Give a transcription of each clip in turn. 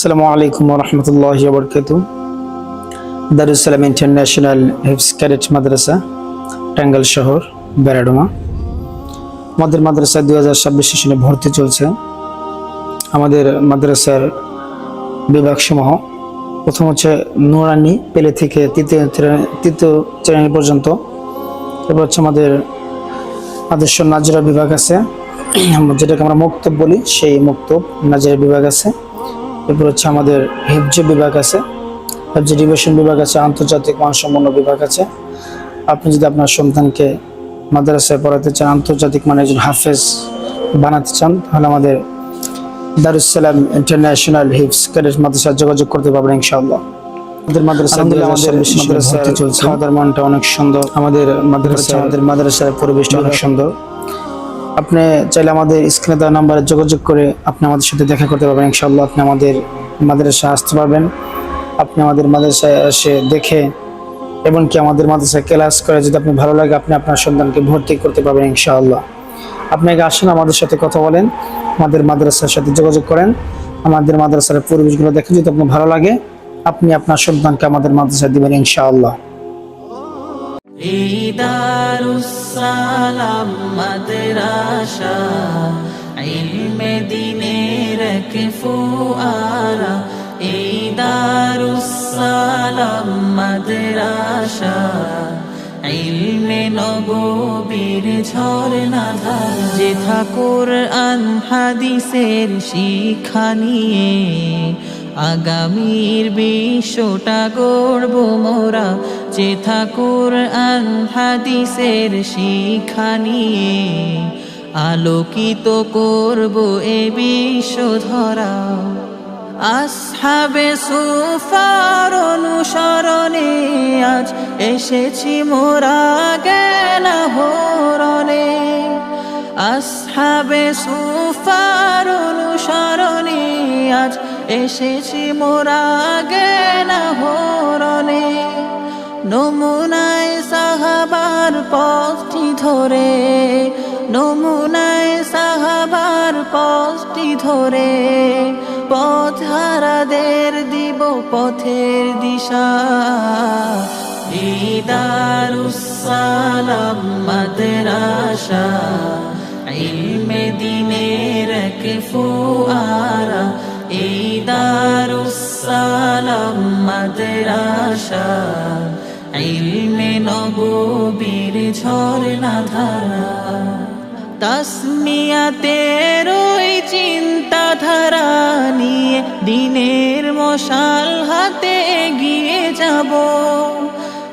আসসালামু আলাইকুম রহমতুল্লাহ বরকাত দারুসালাম ইন্টারন্যাশনাল হিফস ক্যাডেট মাদ্রাসা, টাঙ্গাইল শহর, বেড়াডোমা। আমাদের মাদ্রাসা দুই হাজার ছাব্বিশ সেশনে ভর্তি চলছে। আমাদের মাদ্রাসার বিভাগসমূহ, প্রথম হচ্ছে নুরানি পেলে থেকে তৃতীয় তৃতীয় শ্রেণি পর্যন্ত। এরপর হচ্ছে আমাদের আদর্শ নাজরা বিভাগ আছে। যেটাকে আমরা মুক্তব বলি, সেই মুক্তব নাজরা বিভাগ আছে। এরপর হচ্ছে আমাদের হেফজ বিভাগ আছে হেফজ ডিভিশন বিভাগ আছে আন্তর্জাতিক মানসম্পন্ন বিভাগ আছে। আপনি যদি আপনার সন্তানকে মাদ্রাসায় পড়াতে চান আন্তর্জাতিক মানে একজন হাফেজ বানাতে চান তাহলে আমাদের দারুসালাম ইন্টারন্যাশনাল হিফস ক্যাডেট মাদ্রাসায় যোগাযোগ করতে পারবেন ইনশাআল্লাহ। আমাদের মাদ্রাসা আমাদের চলছে। মানটা অনেক সুন্দর। আমাদের মাদ্রাসা আমাদের মাদ্রাসার পরিবেশটা অনেক সুন্দর। আপনি চাইলে আমাদের স্ক্রিনে দেওয়া নাম্বারে যোগাযোগ করে আপনি আমাদের সাথে দেখা করতে পারবেন। ইনশাআল্লাহ আপনি আমাদের মাদ্রাসায় আসতে পারবেন। আপনি আমাদের মাদ্রাসায় এসে দেখে এবং কি আমাদের মাদ্রাসায় ক্লাস করে যদি আপনি ভালো লাগে, আপনি আপনার সন্তানকে ভর্তি করতে পারবেন ইনশাআল্লাহ। আপনি আগে আসেন, আমাদের সাথে কথা বলেন, আমাদের মাদ্রাসার সাথে যোগাযোগ করেন। আমাদের মাদ্রাসার পরিবেশগুলো দেখেন, যদি আপনার ভালো লাগে, আপনি আপনার সন্তানকে আমাদের মাদ্রাসায় দিবেন ইনশাআল্লাহ। ইদারুসালাম মাদ্রাসা, ইলমে দিনের কে ফুয়ারা ইদারুসালাম মাদ্রাসা, ইলমে নববীর ঝরনা ধার। যে ঠাকুর আন হাদিসের শিক্ষা নিয়ে আগামীর বিশ্বটা গড়ব মোরা। যে ঠাকুর আন হাদিসের শিক্ষা নিয়ে আলোকিত করব এ বিশ্ব ধরা আসহাবে সুফার অনুসরণে আজ এসেছি মোরা জ্ঞান হরণে আসহাবে সুফার অনুসরণে আজ এসেছি মোরা জ্ঞান হরণে নমুনায় সাহাবার পথটি ধরে, নমুনায় সাহাবার পথটি ধরে পথ হারাদের দিব পথের দিশা। ইদারুসালাম মাদ্রাসা ইলমে দিনের ফুয়ারা। ইদারুসালাম মাদ্রাসা ইলমে নববীর ঝরনা ধারা তাসমিয়াতের ওই চিন্তাধারা নিয়ে দিনের মশাল হাতে এগিয়ে যাব।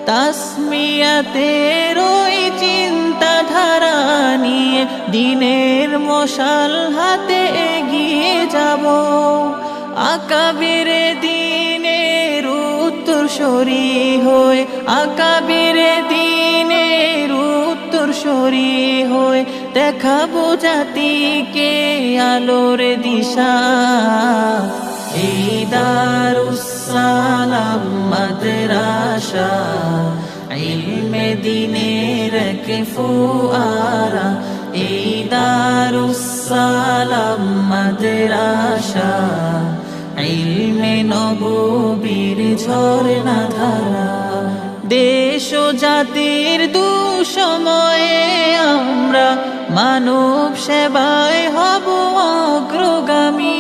তাসমিয়াতের ওই চিন্তাধারা নিয়ে দিনের মশাল হাতে এগিয়ে যাব। উত্তর সরি হয়ে আকাবিরে দিনের উত্তর সরি হয়ে দেখাবো জাতিকে আলোর দিশা। ইদারুসালাম মাদ্রাসা, ইলমে দিনের ফুয়ারা। ইদারুসালাম মাদ্রাসা ইলমে নববীর ঝরনা ধারা দেশ ও জাতির দুসময়ে আমরা মানব সেবায় হব অগ্রগামী।